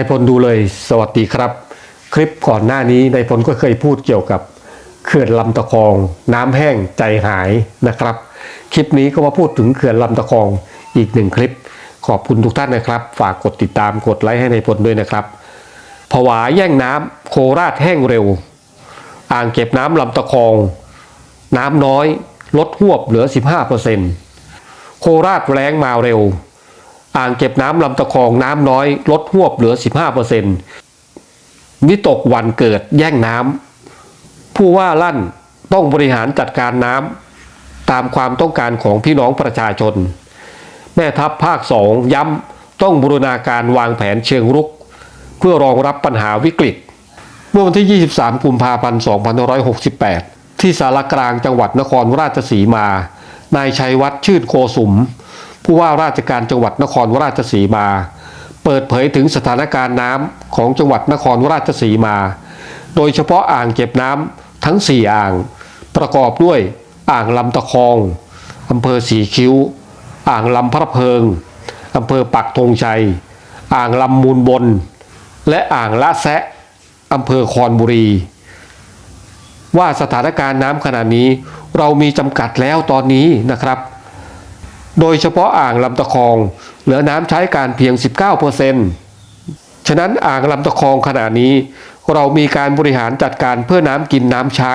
นายพลดูเลยสวัสดีครับ คลิปก่อนหน้านี้นายพลก็เคยพูดเกี่ยวกับเขื่อนลำตะคอง น้ำแห้งใจหายนะครับ คลิปนี้ก็มาพูดถึงเขื่อนลำตะคองอีกหนึ่งคลิป ขอบคุณทุกท่านนะครับ ฝากกดติดตามกดไลค์ให้นายพลด้วยนะครับผวาแย่งน้ำโคราชแห้งเร็ว อ่างเก็บน้ำลำตะคอง น้ำน้อยลดหวบเหลือ 15%โคราชแรงมาเร็ว อ่างเก็บน้ำลำตะคองน้ำน้อย ลดหวบเหลือ 15%วิตกวันเกิดแย่งน้ำผู้ว่าลั่นต้องบริหารจัดการน้ำตามความต้องการของพี่น้องประชาชน แม่ทัพภาคสองย้ำต้องบูรณาการวางแผนเชิงรุก เพื่อรองรับปัญหาวิกฤต เมื่อวันที่ 23 กุมภาพันธ์ 2568 ที่สารกลางจังหวัดนครราชสีมา นายชัยวัฒน์ชื่นโคสุม ผู้ว่าราชการจังหวัดนครราชสีมา เปิดเผยถึงสถานการณ์น้ำของจังหวัดนครราชสีมา โดยเฉพาะอ่างเก็บน้ำทั้ง 4 อ่าง ประกอบด้วยอ่างลำตะคองอำเภอสีคิ้ว อ่างลำพระเพิงอำเภอปักธงชัย อ่างลำมูลบน และอ่างละแซะอำเภอคอนบุรี ว่าสถานการณ์น้ำขณะนี้เรามีจำกัดแล้วตอนนี้นะครับ โดยเฉพาะอ่างลำตะคอง เหลือน้ำใช้การเพียง 19%ฉะนั้นอ่างลำตะคองขณะนี้ เรามีการบริหารจัดการเพื่อน้ำกินน้ำใช้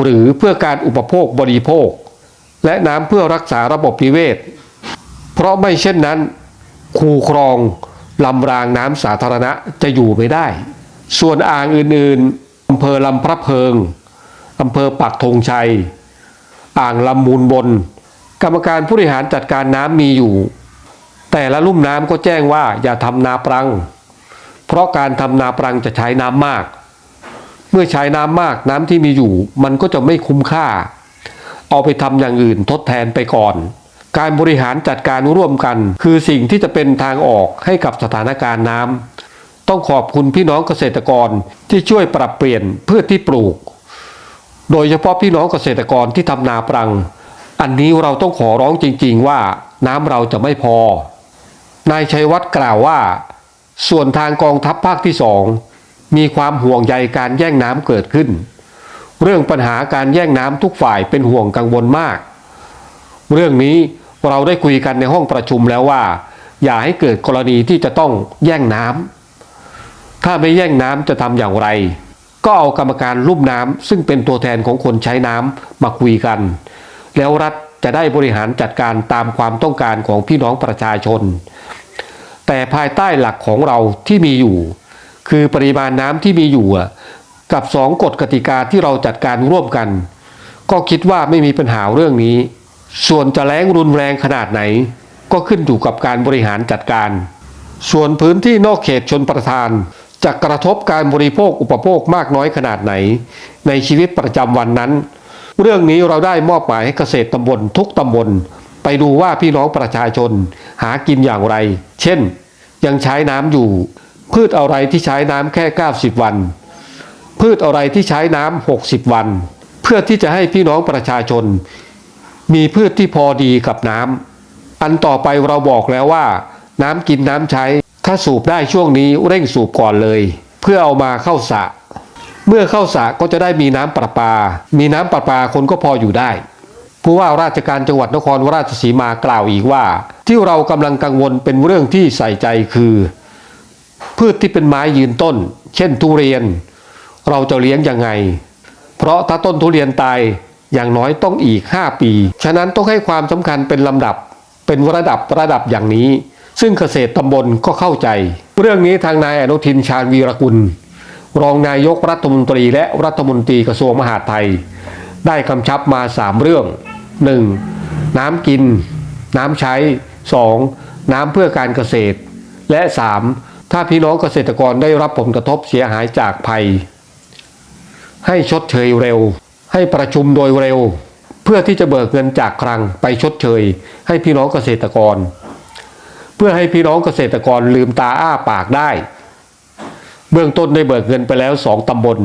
หรือเพื่อการอุปโภคบริโภค และน้ำเพื่อรักษาระบบนิเวศ เพราะไม่เช่นนั้น คูครองลำรางน้ำสาธารณะจะอยู่ไม่ได้ ส่วนอ่างอื่นๆอำเภอลำพระเพิงอำเภอปักธงชัย อ่างลำมูลบน กรรมการผู้บริหารจัดการน้ำมีอยู่ แต่ละลุ่มน้ำก็แจ้งว่าอย่าทำนาปรัง เพราะการทำนาปรังจะใช้น้ำมาก เมื่อใช้น้ำมากน้ำที่มีอยู่ มันก็จะไม่คุ้มค่า เอาไปทำอย่างอื่นทดแทนไปก่อน การบริหารจัดการร่วมกัน คือสิ่งที่จะเป็นทางออกให้กับสถานการณ์น้ำต้องขอบคุณพี่น้องเกษตรกรที่ช่วยปรับเปลี่ยนพืชที่ปลูก โดยเฉพาะพี่น้องเกษตรกรที่ทำนาปรัง อันนี้เราต้องขอร้องจริง ๆ ว่าน้ำเราจะไม่พอ นายชัยวัฒน์กล่าวว่า ส่วนทางกองทัพภาคที่สองมีความห่วงใยการแย่งน้ำเกิดขึ้น เรื่องปัญหาการแย่งน้ำทุกฝ่ายเป็นห่วงกังวลมาก เรื่องนี้เราได้คุยกันในห้องประชุมแล้วว่า อย่าให้เกิดกรณีที่จะต้องแย่งน้ำถ้าไม่แย่งน้ำจะทำอย่างไร ก็เอากรรมการลุ่มน้ำซึ่งเป็นตัวแทนของคนใช้น้ำมาคุยกัน แล้วรัฐจะได้บริหารจัดการตามความต้องการของพี่น้องประชาชน แต่ภายใต้หลักของเราที่มีอยู่ คือปริมาณน้ำที่มีอยู่กับสองกฎกติกาที่เราจัดการร่วมกัน ก็คิดว่าไม่มีปัญหาเรื่องนี้ ส่วนจะแรงรุนแรงขนาดไหน ก็ขึ้นอยู่กับการบริหารจัดการ ส่วนพื้นที่นอกเขตชนประทานจะกระทบการบริโภคอุปโภคมากน้อยขนาดไหน ในชีวิตประจำวันนั้น เรื่องนี้เราได้มอบหมายให้เกษตรตำบลทุกตำบล ไปดูว่าพี่น้องประชาชนหากินอย่างไร เช่น ยังใช้น้ำอยู่ พืชอะไรที่ใช้น้ำแค่ 90 วัน พืชอะไรที่ใช้น้ำ60 วัน เพื่อที่จะให้พี่น้องประชาชน มีพืชที่พอดีกับน้ำอันต่อไปเราบอกแล้วว่า น้ำกินน้ำใช้ ถ้าสูบได้ช่วงนี้เร่งสูบก่อนเลย เพื่อเอามาเข้าสระ เมื่อเข้าสระก็จะได้มีน้ำประปา มีน้ำประปาคนก็พออยู่ได้ผู้ว่าราชการจังหวัดนครราชสีมากล่าวอีกว่า ที่เรากำลังกังวลเป็นเรื่องที่ใส่ใจคือ พืชที่เป็นไม้ยืนต้น เช่นทุเรียน เราจะเลี้ยงยังไง เพราะถ้าต้นทุเรียนตายอย่างน้อยต้องอีก 5 ปี ฉะนั้นต้องให้ความสำคัญเป็นลำดับ เป็นระดับระดับอย่างนี้ ซึ่งเกษตรตำบลก็เข้าใจ เรื่องนี้ทางนายอนุทินชาญวีรกุล รองนายกรัฐมนตรีและรัฐมนตรีกระทรวงมหาดไทย ได้กำชับมา 3 เรื่อง 1. น้ำกิน น้ำใช้ 2. น้ำเพื่อการเกษตร และ 3. ถ้าพี่น้องเกษตรกรได้รับผลกระทบเสียหายจากภัย ให้ชดเชยเร็ว ให้ประชุมโดยเร็ว เพื่อที่จะเบิกเงินจากคลังไปชดเชย ให้พี่น้องเกษตรกร เพื่อให้พี่น้องเกษตรกรลืมตาอ้าปากได้ เบื้องต้นได้เบิกเงินไปแล้วสองตำบล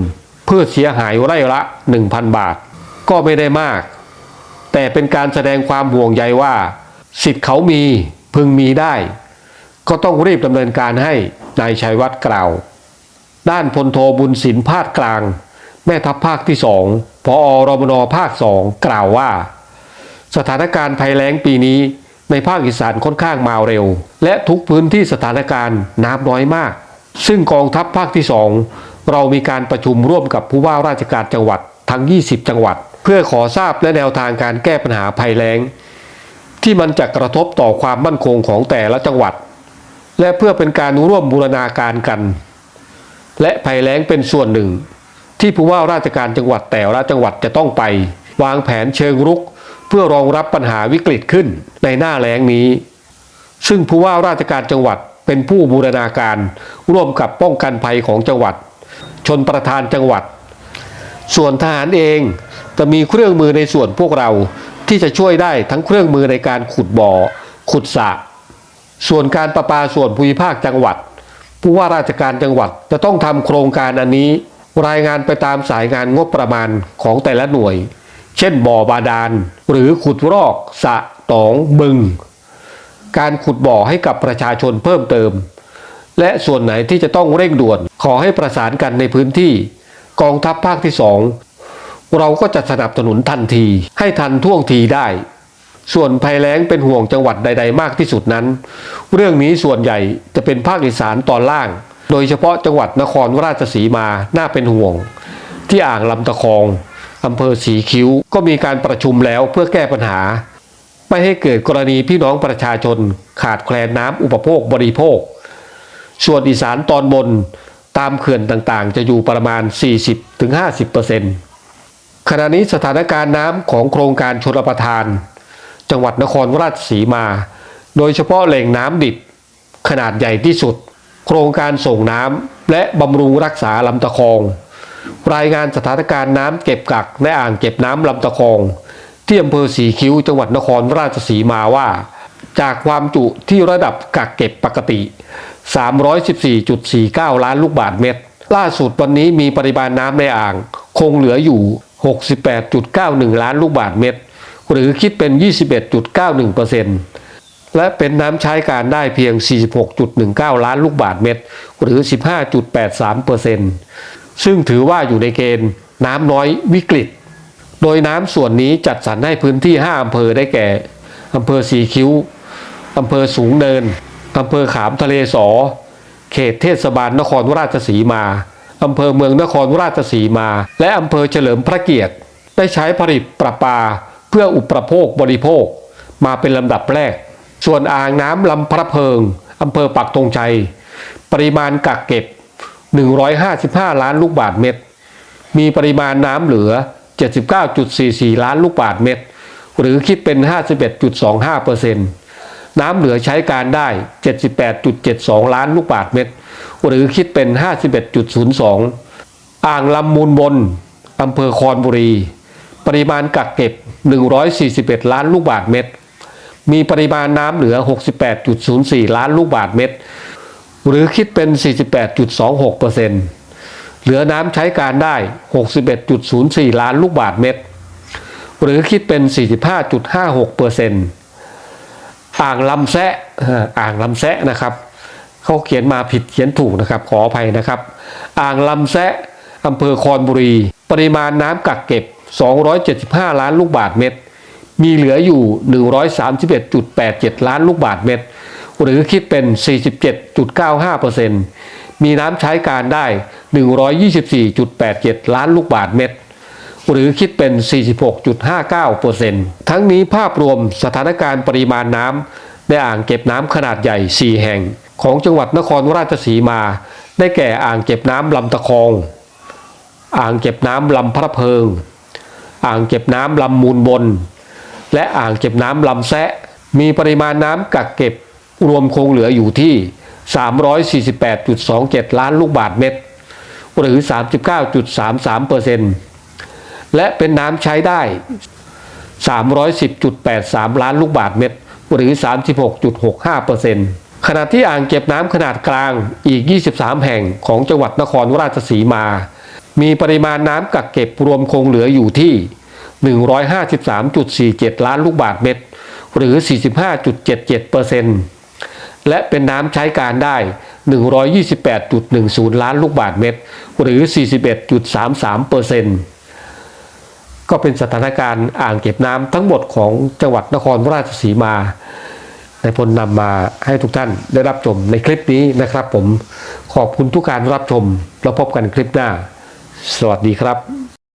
เพื่อเสียหายไร่ละ 1,000 บาท ก็ไม่ได้มาก แต่เป็นการแสดงความห่วงใยว่า สิทธิ์เขามีพึงมีได้ ก็ต้องรีบดำเนินการให้นายชัยวัฒน์กล่าว ด้านพลโทบุญสินพาดกลาง แม่ทัพภาคที่สองพอรมนภาคสองกล่าวว่า สถานการณ์ภัยแล้งปีนี้ในภาคอีสานค่อนข้างมาเร็ว และทุกพื้นที่สถานการณ์น้ำน้อยมาก ซึ่งกองทัพภาคที่สองเรามีการประชุมร่วมกับผู้ว่าราชการจังหวัดทั้ง 20 จังหวัด เพื่อขอทราบและแนวทางการแก้ปัญหาภัยแล้ง ที่มันจะกระทบต่อความมั่นคงของแต่ละจังหวัด และเพื่อเป็นการร่วมบูรณาการกัน และภัยแล้งเป็นส่วนหนึ่ง ที่ผู้ว่าราชการจังหวัดแต่ละจังหวัดจะต้องไป วางแผนเชิงรุก เพื่อรองรับปัญหาวิกฤตขึ้นในหน้าแล้งนี้ ซึ่งผู้ว่าราชการจังหวัด เป็นผู้บูรณาการร่วมกับป้องกันภัยของจังหวัด ชนประธานจังหวัด ส่วนทหารเองจะมีเครื่องมือในส่วนพวกเราที่จะช่วยได้ทั้งเครื่องมือในการขุดบ่อ ขุดสระส่วนการประปาส่วนภูมิภาคจังหวัด ผู้ว่าราชการจังหวัดจะต้องทำโครงการอันนี้ รายงานไปตามสายงานงบประมาณของแต่ละหน่วย เช่นบ่อบาดาลหรือขุดรอกสระตองบึง การขุดบ่อให้กับประชาชนเพิ่มเติม และส่วนไหนที่จะต้องเร่งด่วนขอให้ประสานกันในพื้นที่ กองทัพภาคที่สองเราก็จะสนับสนุนทันทีให้ทันท่วงทีได้ ส่วนภัยแล้งเป็นห่วงจังหวัดใด ๆ มากที่สุดนั้น เรื่องนี้ส่วนใหญ่จะเป็นภาคอีสานตอนล่าง โดยเฉพาะจังหวัดนครราชสีมาน่าเป็นห่วง ที่อ่างลำตะคองอำเภอสีคิ้วก็มีการประชุมแล้วเพื่อแก้ปัญหา ไม่ให้เกิดกรณีพี่น้องประชาชน ขาดแคลนน้ำอุปโภคบริโภค ส่วนอีสานตอนบนตามเขื่อนต่างๆ จะอยู่ประมาณ 40-50%ขณะนี้สถานการณ์น้ำของโครงการชลประทาน จังหวัดนครราชสีมา โดยเฉพาะแหล่งน้ำดิบ ขนาดใหญ่ที่สุด โครงการส่งน้ำและบำรุงรักษาลำตะคอง รายงานสถานการณ์น้ำเก็บกักในอ่างเก็บน้ำลำตะคอง ที่อำเภอสีคิ้วจังหวัดนครราชสีมาว่า จากความจุที่ระดับกักเก็บปกติ 314.49 ล้านลูกบาศก์เมตร ล่าสุดวันนี้มีปริมาณน้ำในอ่าง คงเหลืออยู่ 68.91 ล้านลูกบาศก์เมตร หรือคิดเป็น 21.91%และเป็นน้ำใช้การได้เพียง 46.19 ล้านลูกบาศก์เมตร หรือ 15.83%ซึ่งถือว่าอยู่ในเกณฑ์น้ำน้อยวิกฤต โดยน้ำส่วนนี้จัดสรรให้พื้นที่ 5อำเภอได้แก่อำเภอสีคิ้วอำเภอสูงเนินอำเภอขามทะเลสอ เขตเทศบาลนครราชสีมาอำเภอเมืองนครราชสีมา และอำเภอเฉลิมพระเกียรติ ได้ใช้ผลิตประปาเพื่ออุปโภคบริโภค มาเป็นลำดับแรก ส่วนอ่างน้ำลำพระเพิงอำเภอปักธงชัย ปริมาณกักเก็บ 155 ล้านลูกบาศก์เมตร มีปริมาณน้ำเหลือ 79.44 ล้านลูกบาศก์เมตร หรือคิดเป็น 51.25%น้ำเหลือใช้การได้ 78.72 ล้านลูกบาศก์เมตร หรือคิดเป็น 51.02 อ่างลำมูลบนอำเภอคอนบุรี ปริมาณกักเก็บ 141 ล้านลูกบาศก์เมตร มีปริมาณน้ำเหลือ 68.04 ล้านลูกบาศก์เมตร หรือคิดเป็น 48.26%เเหลือน้ำใช้การได้ 61.04 ล้านลูกบาศก์เมตร หรือคิดเป็น 45.56%อ่างลำแซะอ่างลำแซะนะครับเขาเขียนมาผิดเขียนถูกนะครับ ขออภัยนะครับ อ่างลำแซะอำเภอคอนบุรี ปริมาณน้ำกักเก็บ 275 ล้านลูกบาศก์เมตร มีเหลืออยู่ 131.87 ล้านลูกบาศก์เมตร หรือคิดเป็น 47.95% มีน้ำใช้การได้ 124.87 ล้านลูกบาศก์เมตร หรือคิดเป็น 46.59%ทั้งนี้ภาพรวมสถานการณ์ปริมาณน้ำในอ่างเก็บน้ำขนาดใหญ่ 4 แห่ง ของจังหวัดนครราชสีมา ได้แก่อ่างเก็บน้ำลำตะคอง อ่างเก็บน้ำลำพระเพิง อ่างเก็บน้ำลำมูลบน และอ่างเก็บน้ำลำแซะมีปริมาณน้ำกักเก็บรวมคงเหลืออยู่ที่ 348.27 ล้านลูกบาศก์เมตร หรือ 39.33%และเป็นน้ำใช้ได้ 310.83 ล้านลูกบาศก์เมตร หรือ 36.65%ขณะที่อ่างเก็บน้ำขนาดกลางอีก 23 แห่งของจังหวัดนครราชสีมา มีปริมาณน้ำกักเก็บรวมคงเหลืออยู่ที่ 153.47 ล้านลูกบาศก์เมตร หรือ 45.77% และเป็นน้ำใช้การได้ 128.10 ล้านลูกบาศก์เมตร หรือ 41.33เปอร์เซ็นต์ก็เป็นสถานการณ์อ่างเก็บน้ำทั้งหมดของจังหวัดนครราชสีมา ในพลนำมาให้ทุกท่านได้รับชมในคลิปนี้นะครับผม ขอบคุณทุกการรับชม แล้วพบกันคลิปหน้า สวัสดีครับ